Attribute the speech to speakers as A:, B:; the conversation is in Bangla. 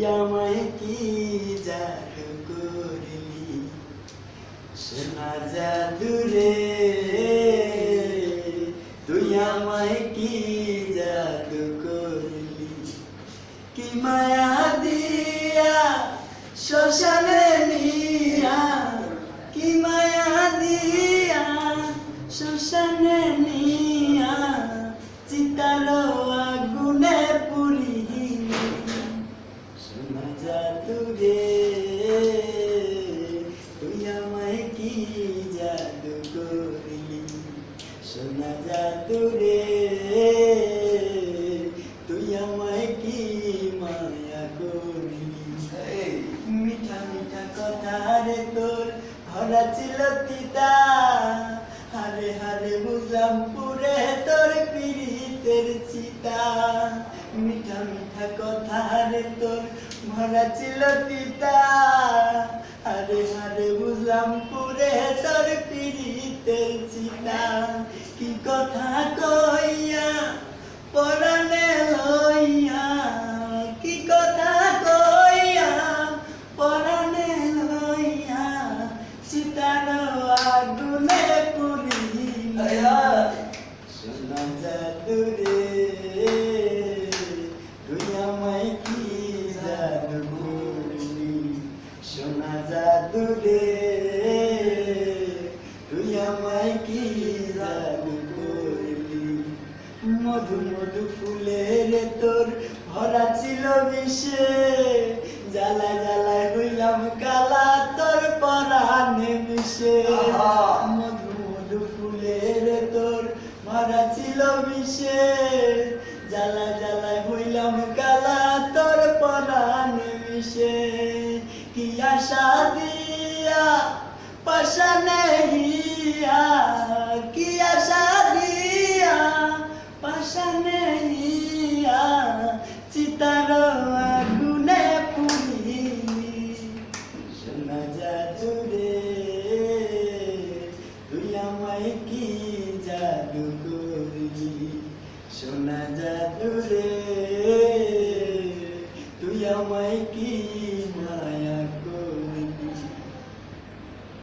A: আমায় কি জাদু করলি? সোনা জাদু রে তুই আমায় কি জাদু করলি? কি মায়া দিয়া শ্মশানে নিয়া জাদু রে। তুই আমায় কি মায়া মিঠা মিঠা কথা রে তোর ভরা ছিল তিতা। হারে হারে বুঝলাম পুরে তোর পিড়িতের চিতা। মিঠা মিঠা কথা রে তোর ভরা ছিল তিতা। হারে হারে বুঝলাম পুরে চিতা কি কথা কইয়া পরাণে লইয়া কি কথা কইয়া পরাণে লইয়া সীতার আগুনে পুরি শোনা জাদু রে তুই আমায় কি জাদু করলি? শোনা জাদু রে তুই আমায় কি জাদু করলি মধু মধু ফুলের তোর ভরা ছিল বিষে। জ্বালা জ্বালায় হইলাম কালা তোর পরাণে
B: আহা!
A: মধু মধু ফুলের তোর ভরা ছিল বিষে। জ্বালা জ্বালায় হইলাম কালা তোর পরাণে মিশে কি আশা দিয়া পাশানে হিয়া কি আশা দিয়া পাশানে হিয়া চিতার আগুনে পুরি শোনা জাদু রে তুই আমায় কি জাদু করলি শোনা জাদু রে তুই আমায় কি